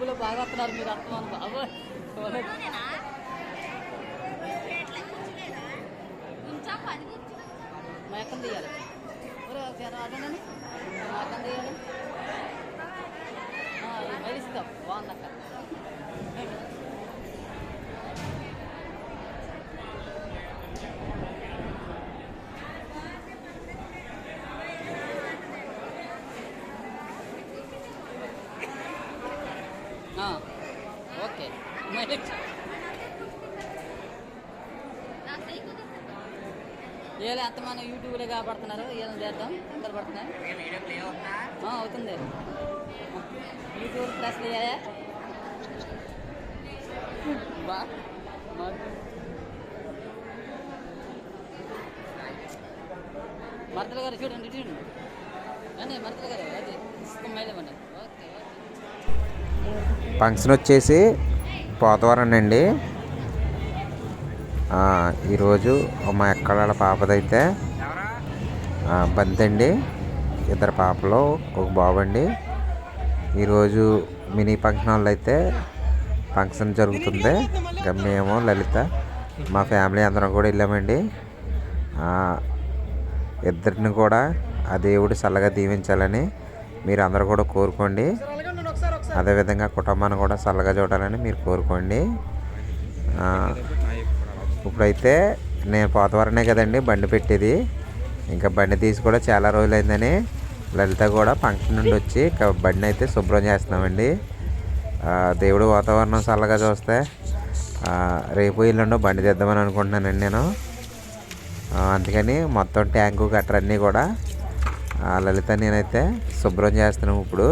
యూట్యూబ్లో బాగా వస్తున్నారు మీరు అర్థం బాబు మేకం తీయాలి. రాదండి మేకం తీయాలి. మెడిస్తాం బాగుందక్క ఆ, ఓకే మరి వీళ్ళు మన యూట్యూబ్లో కాబడుతున్నారు. వీళ్ళని చేద్దాం. అందరు పడుతున్నారు. అవుతుంది. యూట్యూబ్ ప్లస్ చేయాలా? బా మరి. గారు చూడండి చూడండి. అని మరదలు గారు అది ఇసుక ఫంక్షన్ వచ్చేసి పోతవరం అండి. ఈరోజు మా ఎక్కడ పాపదైతే ఆ, బంతి అండి ఇద్దరు పాపలు ఒక బాబు అండి ఈరోజు మినీ ఫంక్షన్ హాల్లో అయితే ఫంక్షన్ జరుగుతుంది. మేము లలిత మా ఫ్యామిలీ అందరం కూడా వెళ్ళామండి. ఇద్దరిని కూడా ఆ దేవుడు చల్లగా దీవించాలని మీరు అందరూ కూడా కోరుకోండి. అదేవిధంగా కుటుంబాన్ని కూడా చల్లగా చూడాలని మీరు కోరుకోండి. ఇప్పుడైతే నేను పోతవరనే కదండి బండి పెట్టేది. ఇంకా బండి తీసి కూడా చాలా రోజులైందని లలిత కూడా ఫంక్షన్ నుండి వచ్చి ఇంకా బండి అయితే శుభ్రం చేస్తున్నామండి. దేవుడు వాతావరణం చల్లగా చూస్తే రేపు ఇల్లుండో బండి తెద్దామని అనుకుంటున్నానండి నేను. అందుకని మొత్తం ట్యాంకు గట్ర అన్నీ కూడా లలిత నేనైతే శుభ్రం చేస్తున్నాం ఇప్పుడు.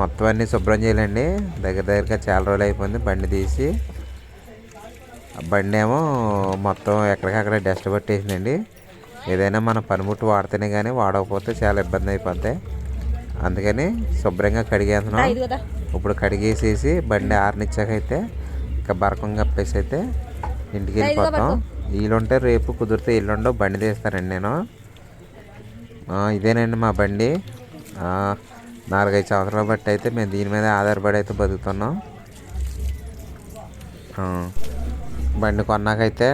మొత్తం అన్నీ శుభ్రం చేయాలండి. దగ్గర దగ్గరగా చాలా రోజులు అయిపోయింది బండి తీసి. బండి ఏమో మొత్తం ఎక్కడికక్కడ డస్ట్ పట్టేసిందండి. ఏదైనా మన పనిముట్టు వాడితేనే కానీ వాడకపోతే చాలా ఇబ్బంది అయిపోద్ది. అందుకని శుభ్రంగా కడిగేస్తున్నాం. ఇప్పుడు కడిగేసేసి బండి ఆరనిచ్చాకైతే ఇంకా బరకం కప్పేసి అయితే ఇంటికి వెళ్ళిపోతాం. వీలుంటే రేపు కుదిరితే ఎల్లుండో బండి తీస్తానండి నేను. ఇదేనండి మా బండి. నాలుగైదు సంవత్సరాలు బట్టి అయితే మేము దీని మీద ఆధారపడి అయితే బతుకుతున్నాం. బండి కొన్నాకైతే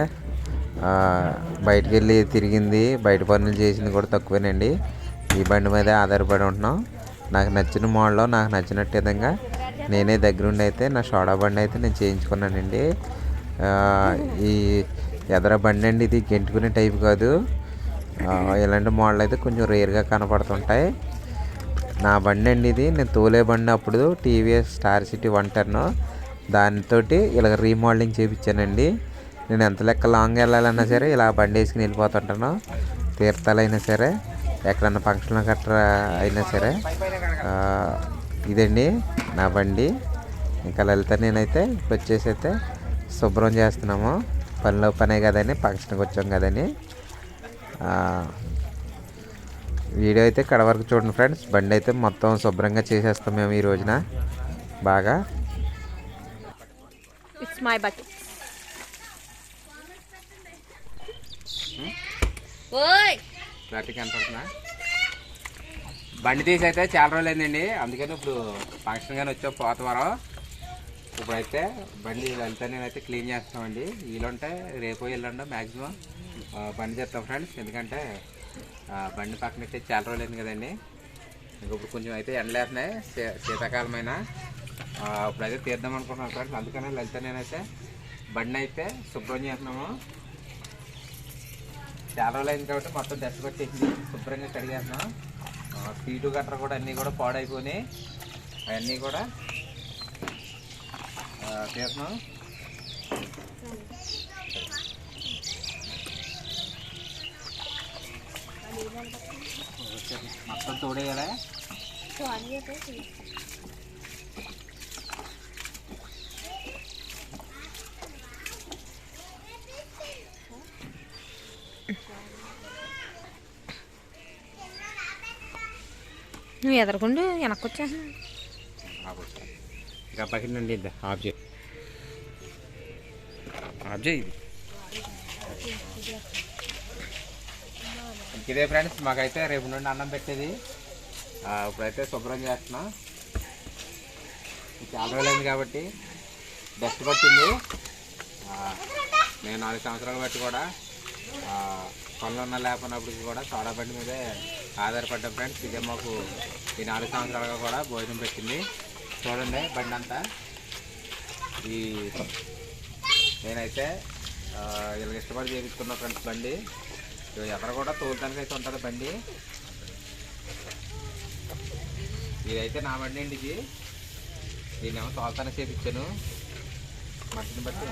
బయటికి వెళ్ళి తిరిగింది. బయట పనులు చేసింది కూడా తక్కువేనండి. ఈ బండి మీదే ఆధారపడి ఉంటున్నాం. నాకు నచ్చిన మోడల్లో నాకు నచ్చినట్టు విధంగా నేనే దగ్గరుండి అయితే నా సోడా బండి అయితే నేను చేయించుకున్నానండి. ఈ ఎదర బండి అండి ఇది గెంటుకునే టైప్ కాదు. ఇలాంటి మోడల్ అయితే కొంచెం రేర్గా కనపడుతుంటాయి. నా బండి అండి ఇది. నేను తోలే బండి అప్పుడు TVS star city one ten దానితో ఇలా రీమోడలింగ్ చేయించానండి నేను ఎంత లెక్క లాంగ్ వెళ్ళాలన్నా సరే ఇలా బండి వేసుకుని వెళ్ళిపోతుంటాను. తీర్థాలైనా సరే ఎక్కడన్నా ఫంక్షన్లు గట్రా అయినా సరే ఇదండి నా బండి. ఇంకా లలిత నేనైతే ఇప్పుడు వచ్చేసి అయితే శుభ్రం చేస్తున్నాము. పనిలో పనే కదని ఫంక్షన్కి వచ్చాం కదని వీడియో అయితే కడ వరకు చూడండి ఫ్రెండ్స్. బండి అయితే మొత్తం శుభ్రంగా చేసేస్తాం మేము ఈ రోజున. బాగా ట్రాఫిక్ కనపడుతుందా? బండి తీసి అయితే చాలా రోజులు అయిందండి అందుకని ఇప్పుడు ఫంక్షన్ కానీ వచ్చాం పోతవరం ఇప్పుడైతే బండి లలిత నేనైతే క్లీన్ చేస్తామండి. వీలుంటే రేపు ఎల్లుండో మ్యాక్సిమం బండి చేస్తాం ఫ్రెండ్స్ ఎందుకంటే బండి పక్కన అయితే చాలా రోజులు అయింది కదండి. ఇంక ఇప్పుడు కొంచెం అయితే ఎండలేస్తున్నాయి. శీతాకాలమైన. ఇప్పుడైతే తీద్దాం అనుకుంటున్నాం ఫ్రెండ్స్ అందుకనే లలిత నేనైతే బండి అయితే శుభ్రం చేస్తున్నాము. చాలా రోజులు అయింది కాబట్టి మొత్తం డస్ట్ కొట్టేసి శుభ్రంగా కడిగేస్తున్నాం. సీటు గట్ర కూడా అన్నీ కూడా పాడైపోయినాయి. అవన్నీ కూడా తీస్తున్నాం. మొత్తం తోడేయాలా? నువ్వు ఎదరకుండా వెనక్కి వచ్చేస్తున్నావు ఇంకా బకెట్ నుండి ఇద్దా ఆఫ్ చేయి. ఆఫ్ చేయి ఇదే. ఫ్రెండ్స్ మాకైతే రేపు నుండి అన్నం పెట్టేది. ఇప్పుడైతే శుభ్రం చేస్తున్నా. చాలా రోజులైంది కాబట్టి డస్ట్ పట్టింది. నేను నాలుగు సంవత్సరాలు బట్టి కూడా పనులు ఉన్న లేకున్నప్పటికీ కూడా సోడా బండి మీదే ఆధారపడ్డాం ఫ్రెండ్స్. ఇదే మాకు ఈ నాలుగు సంవత్సరాలుగా కూడా భోజనం పెట్టింది. చూడండి బండి అంతా. ఈ నేనైతే వీళ్ళకి ఇష్టపడి చేయించుకున్న ఫ్రెండ్స్ బండి. ఎక్కడ కూడా తోలుతానికి అయితే ఉంటుంది బండి. ఇదైతే నా బండి అండి ఇది. దీన్ని ఏమో తోలుతానికి చేయించాను మట్టిని బట్టి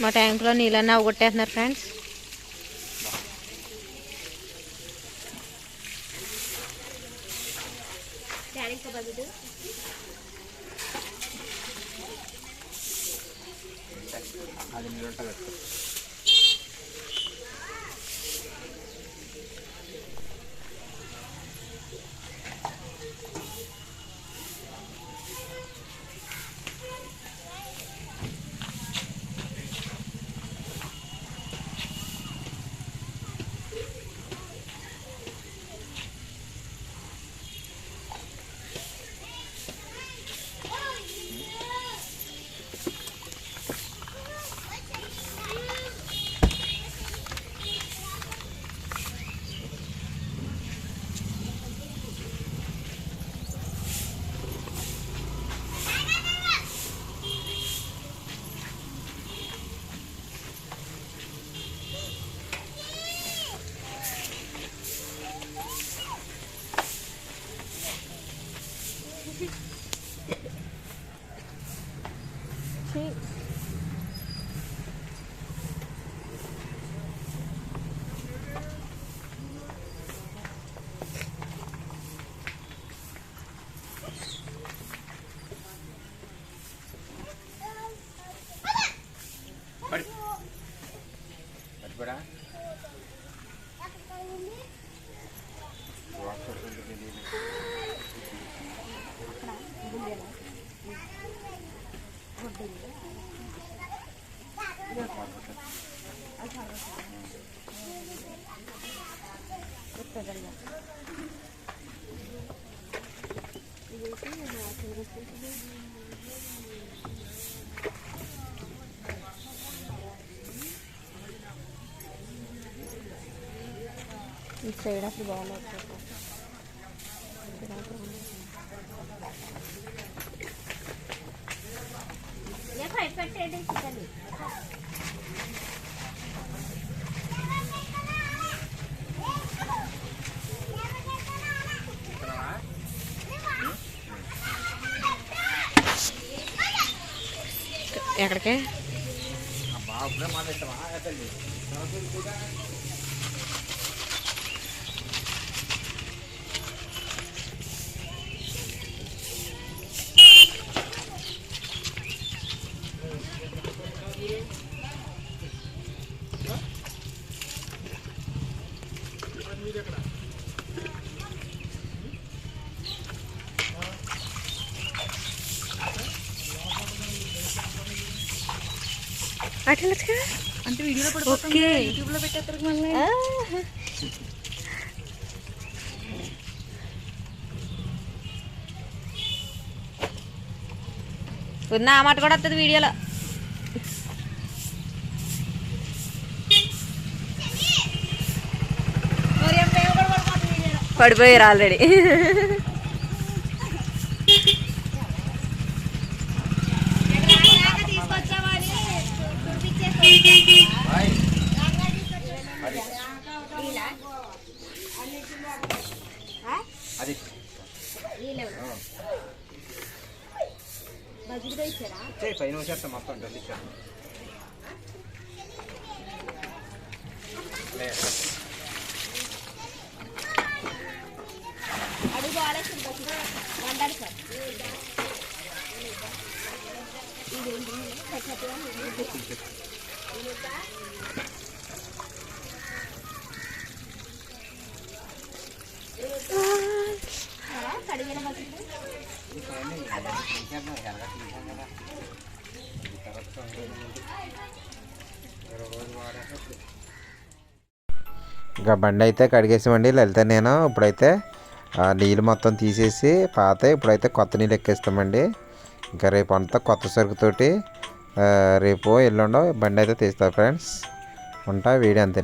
మా ట్యాంక్లో నీళ్ళన్నీ అవగొట్టేస్తున్నారు ఫ్రెండ్స్. అది మీరు ఉంటుంది ఈ సైడ్ అసలు బాగాలేదు ఎక్కడికి? అబ్బా అప్పుడే కదా? అంటే వీడియోలో ఓకే. యూట్యూబ్లో పెట్టేస్తారు మళ్ళీ? ఉన్న ఆ మాట కూడా వస్తుంది వీడియోలో? పడిపోయారు ఆల్రెడీ. అయితే పైన వచ్చేస్తాం మొత్తం ట్వంటీ అడుగు ఆడేసి వండాలి సార్ ఇంకా బండి అయితే కడిగేసామండి లలిత నేను. ఇప్పుడైతే నీళ్ళు మొత్తం తీసేసి పాత ఇప్పుడైతే కొత్త నీళ్ళు ఎక్కిస్తామండి. ఇంకా రేపు అంతా కొత్త సరుకుతోటి రేపు ఎల్లుండో బండి అయితే తీస్తా ఫ్రెండ్స్. ఉంటా వీడియో అంతే